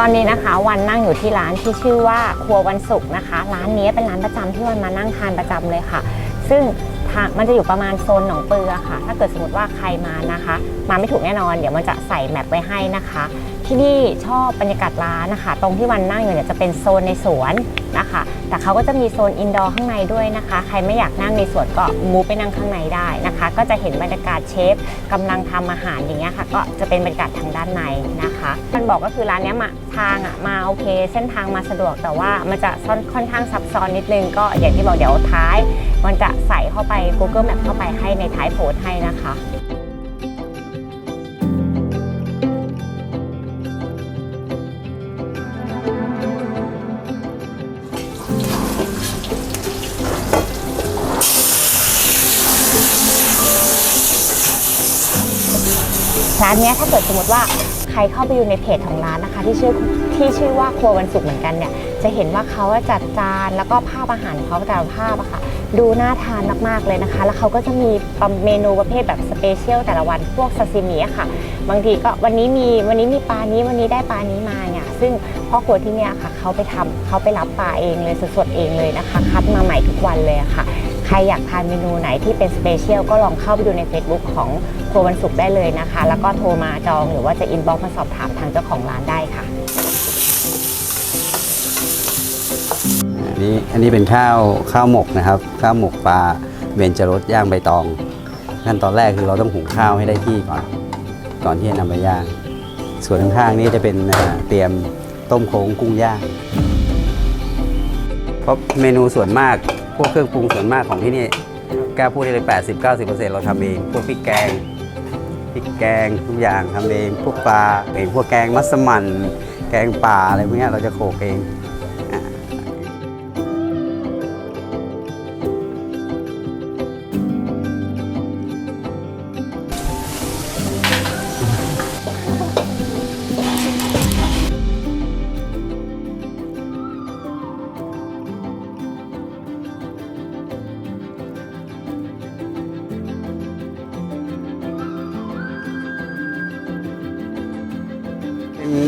ตอนนี้นะคะวันนั่งอยู่ที่ร้านที่ชื่อว่าครัววันศุกร์นะคะ ร้านนี้เป็นร้านประจำที่วันมานั่งทานประจำเลยค่ะ ซึ่งทางมันจะอยู่ประมาณโซนหนองเปือค่ะ ถ้าเกิดสมมติว่าใครมานะคะ มาไม่ถูกแน่นอน เดี๋ยวมันจะใส่แมปไว้ให้นะคะ ที่นี่ชอบบรรยากาศร้านนะคะ ตรงที่วันนั่งอยู่เนี่ยจะเป็นโซนในสวนนะคะ แต่เขาก็จะมีโซนอินดอร์ข้างในด้วยนะคะ ใครไม่อยากนั่งในสวนก็มูไปนั่งข้างในได้นะคะ ก็จะเห็นบรรยากาศเชฟกำลังทำอาหารอย่างเงี้ยค่ะ ก็จะเป็นบรรยากาศทางด้านในนะคะ มันบอกก็คือร้านเนี้ยมาทางอะมาโอเคเส้นทางมาสะดวกแต่ว่ามันจะซ่อนค่อนข้างซับซ้อนนิดนึงก็อย่างที่บอกเดี๋ยวท้าย มันจะใส่เข้าไป Google Map เข้าไปให้ในท้ายโพสต์ให้นะคะ ร้านนี้ถ้าเกิดสมมติว่าใครเข้าไปอยู่ในเพจของร้านนะคะ ที่ชื่อที่ชื่อว่าครัววันศุกร์เหมือนกันเนี่ยจะเห็นว่าเขาจัดจานแล้วก็ภาพอาหารของเขาแต่ละภาพอะค่ะ ดูน่าทานมากๆเลยนะคะ แล้วเขาก็จะมีเมนูประเภทแบบสเปเชียลแต่ละวันพวกซาซิมิอะค่ะ บางทีก็วันนี้มีวันนี้มีปลานี้วันนี้ได้ปลานี้มาเนี่ยซึ่งพ่อครัวที่เนี่ยค่ะเขาไปทำเขาไปรับปลาเองเลยสดๆเองเลยนะคะ คัดมาใหม่ทุกวันเลยะค่ะ รอยากทานเมนูไหนที่เป็นสเปเชียลก็ลองเข้าไปดูใน Facebook ของครัววันศุกร์ได้เลยนะคะ แล้วก็โทรมาจองหรือว่าจะอินบ็อกมาสอบถามทางเจ้าของร้านได้ค่ะอันนี้อันนี้เป็นข้าวข้าวหมกนะครับ ข้าวหมกปลาเบญจรสย่างใบตองขั้นตอนแรกคือเราต้องหุงข้าวให้ได้ที่ก่อนก่อนที่จะนำไปย่าง ส่วนข้างๆนี้จะเป็นเตรียมต้มโค้งกุ้งย่างเพราะเมนูส่วนมาก พวกเครื่องปรุงส่วนมากของที่นี่กล้าพูดได้เลย 80 90 เราทำเอง พวกพริกแกงพริกแกงทุกอย่างทำเอง พวกปลาเองพวกแกงมัสมั่นแกงป่าอะไรพวกนี้เราจะโขลกเอง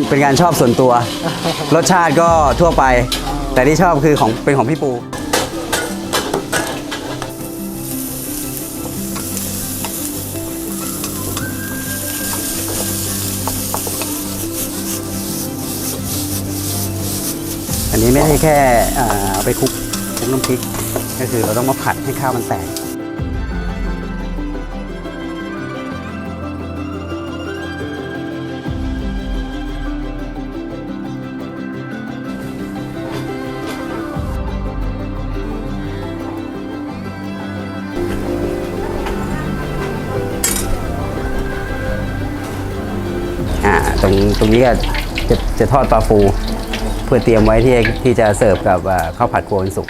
เป็นเป็นการชอบส่วนตัว รสชาติก็ทั่วไป แต่ที่ชอบคือของเป็นของพี่ปูอันนี้ไม่ใช่แค่เอาไปคลุกคลุกน้ำพริก ก็คือเราต้องมาผัดให้ข้าวมันแตก ตรงตรงนี้ก็จะจะทอดปลาฟู เพื่อเตรียมไว้ที่ที่จะเสิร์ฟกับข้าวผัดครนสุก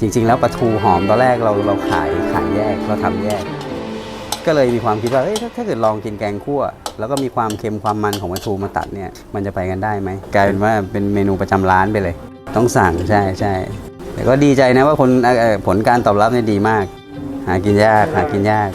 จริงๆ แล้วปลาทูหอมตอนแรกเราเราขายขายแยกเราทำแยก ก็เลยมีความคิดว่าเอ้ยถ้าถ้าเกิดลองกินแกงคั่ว แล้วก็มีความเค็มความมันของปลาทูมาตัดเนี่ยมันจะไปกันได้ไหมกลายเป็นว่าเป็นเมนูประจำร้านไปเลย ต้องสั่งใช่ใช่แต่ก็ดีใจนะว่าคนเอ่อผลการตอบรับเนี่ยดีมาก หากินยากหากินยาก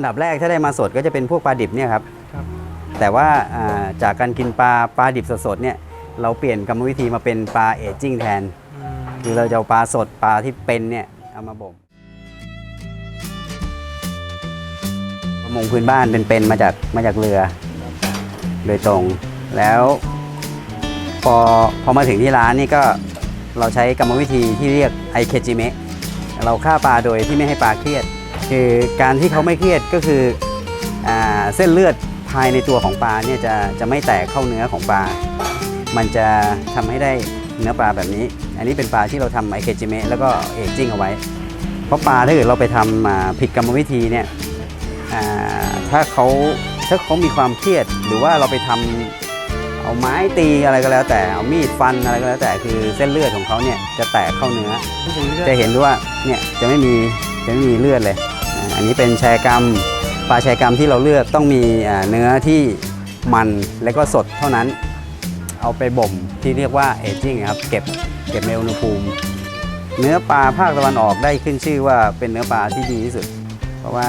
อันดับแรกถ้าได้มาสดก็จะเป็นพวกปลาดิบเนี่ยครับครับ แต่ว่าอ่าจากการกินปลาปลาดิบสดๆเนี่ยเราเปลี่ยนกรรมวิธีมาเป็นปลาเอจจิ้งแทน คือเราจะเอาปลาสดปลาที่เป็นเนี่ยเอามาบ่มประมงพื้นบ้านเป็นๆมาจากมาจากเรือ โดยตรงแล้ว พอพอมาถึงที่ร้านนี่ก็เราใช้กรรมวิธีที่เรียกไอเคจิเมะเราฆ่าปลาโดยที่ไม่ให้ปลาเครียด คือการที่เขาไม่เครียดก็คืออาเส้นเลือดภายในตัวของปลาเนี่ยจะจะไม่แตกเข้าเนื้อของปลา มันจะทำให้ได้เนื้อปลาแบบนี้ อันนี้เป็นปลาที่เราทำไอเคจิเมะแล้วก็เอจจิ้งเอาไว้ เพราะปลาถ้าเกิดเราไปทำมาผิดกรรมวิธีเนี่ยอ่าถ้าเขาถ้าเขามีความเครียดหรือว่าเราไปทำเอาไม้ตีอะไรก็แล้ว แต่เอามีดฟันอะไรก็แล้วแต่คือเส้นเลือดของเขาเนี่ยจะแตกเข้าเนื้อ จะเห็นด้วยว่าเนี่ยจะไม่มีจะไม่มีเลือดเลย อันนี้เป็นแชกรรมปลาแชกรรมที่เราเลือกต้องมีเนื้อที่มันและก็สดเท่านั้น เอาไปบ่มที่เรียกว่าเอจิ้งครับเก็บเก็บในอุณหภูมิ เนื้อปลาภาคตะวันออกได้ขึ้นชื่อว่าเป็นเนื้อปลาที่ดีที่สุด เพราะว่า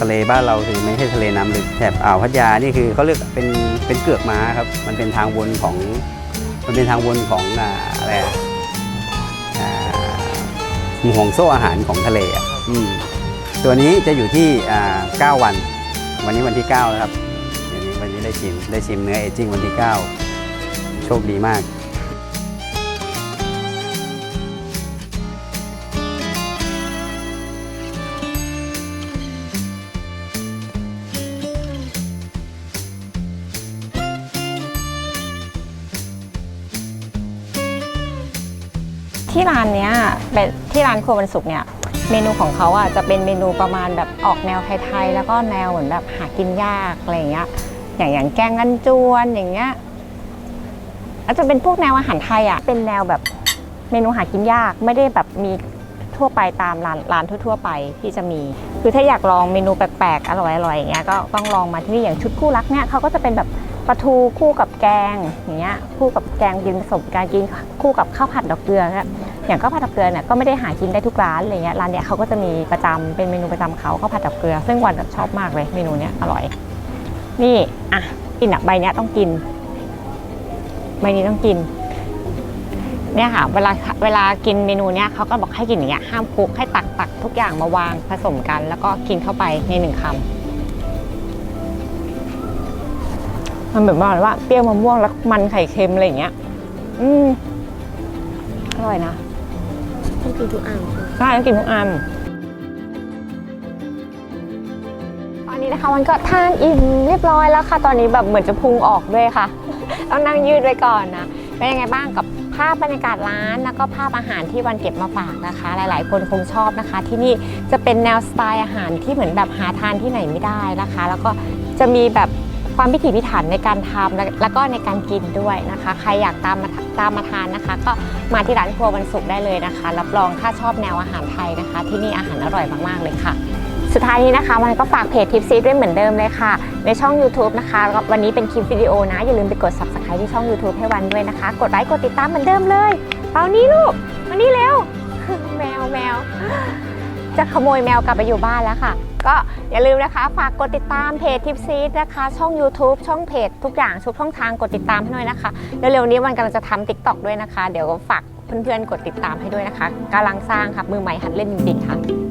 ทะเลบ้านเราคือไม่ใช่ทะเลน้ำลึกแถบอ่าวพัทยานี่คือเขาเรียกเป็นเป็นเกือกม้าครับมันเป็นทางวนของมันเป็นทางวนของอะไรอ่าห่วงโซ่อาหารของทะเลอะอืม ตัวนี้จะอยู่ที่ 9 วัน วันนี้วันที่ 9 แล้วครับวันนี้วันนี้ได้ชิมได้ชิมเนื้อเอจิ้งวันที่ 9 โชคดีมากที่ร้านเนี้ยเป็นที่ร้านครัววันศุกร์เนี่ย เมนูของเขาอะจะเป็นเมนูประมาณแบบออกแนวไทยๆแล้วก็แนวเหมือนแบบหากินยากอะไรอย่างเงี้ย อย่างอย่างแกงกันจวนอย่างเงี้ยอาจจะเป็นพวกแนวอาหารไทยอะเป็นแนวแบบเมนูหากินยากไม่ได้แบบมีทั่วไปตามร้านร้านทั่ว ๆ ไปที่จะมี คือถ้าอยากลองเมนูแปลกๆอร่อยๆอย่างเงี้ยก็ต้องลองมาที่นี่อย่างชุดคู่รักเนี่ยเขาก็จะเป็นแบบ ปลาทูคู่กับแกงอย่างเงี้ยคู่กับแกงกินผสมกันกินคู่กับข้าวผัดดอกเกลือเนี่ยอย่างข้าวผัดดอกเกลือเนี่ยก็ไม่ได้หากินได้ทุกร้านอะไรเงี้ยร้านเนี้ยเขาก็จะมีประจำเป็นเมนูประจำเขาข้าวผัดดอกเกลือ ซึ่งวันชอบมากเลยเมนูเนี้ยอร่อย นี่อะกินอะใบเนี้ยต้องกินใบนี้ต้องกินเนี่ยค่ะเวลาเวลากินเมนูเนี้ยเขาก็บอกให้กินอย่างเงี้ยห้ามคลุกให้ตักตักทุกอย่างมาวางผสมกัน แล้วก็กินเข้าไปในหนึ่งคำ มันแบบว่าว่าเปรี้ยวมะม่วงแล้วมันไข่เค็มอะไรอย่างเงี้ย อืมอร่อยนะต้องกินทุกอันใช่ไหมใช่ต้องกินทุกอันตอนนี้นะคะมันก็ทานอิ่มเรียบร้อยแล้วค่ะ ตอนนี้แบบเหมือนจะพุงออกด้วยค่ะ ต้องนั่งยืดไว้ก่อนนะเป็นยังไงบ้างกับภาพบรรยากาศร้าน แล้วก็ภาพอาหารที่วันเก็บมาฝากนะคะ หลาย ๆ คนคงชอบนะคะ ที่นี่จะเป็นแนวสไตล์อาหารที่เหมือนแบบหาทานที่ไหนไม่ได้นะคะ แล้วก็จะมีแบบ ความพิถีพิถันในการทำและแล้วก็ในการกินด้วยนะคะ ใครอยากตามมาตามมาทานนะคะ ก็มาที่ร้านครัววันศุกร์ได้เลยนะคะ รับรองถ้าชอบแนวอาหารไทยนะคะ ที่นี่อาหารอร่อยมากๆเลยค่ะ สุดท้ายนี้นะคะมันก็ฝากเพจทิปซีด้วยเหมือนเดิมเลยค่ะ ในช่อง YouTube นะคะ วันนี้เป็นคลิปวิดีโอนะ อย่าลืมไปกด subscribe ที่ช่อง YouTube ให้วันด้วยนะคะ กดไลค์กดติดตามเหมือนเดิมเลยเปานี้ลูกมานี่เร็วแมวแมวจะขโมยแมวกลับไปอยู่บ้านแล้วค่ะ ก็อย่าลืมนะคะฝากกดติดตามเพจทิปซีนะคะ ช่อง YouTube ช่องเพจทุกอย่างทุกช่องทางกดติดตามให้หน่อยนะคะเร็วๆนี้วันกำลังจะทำ TikTok ด้วยนะคะ เดี๋ยวฝากเพื่อนๆกดติดตามให้ด้วยนะคะกำลังสร้างค่ะมือใหม่หัดเล่นจริงๆค่ะ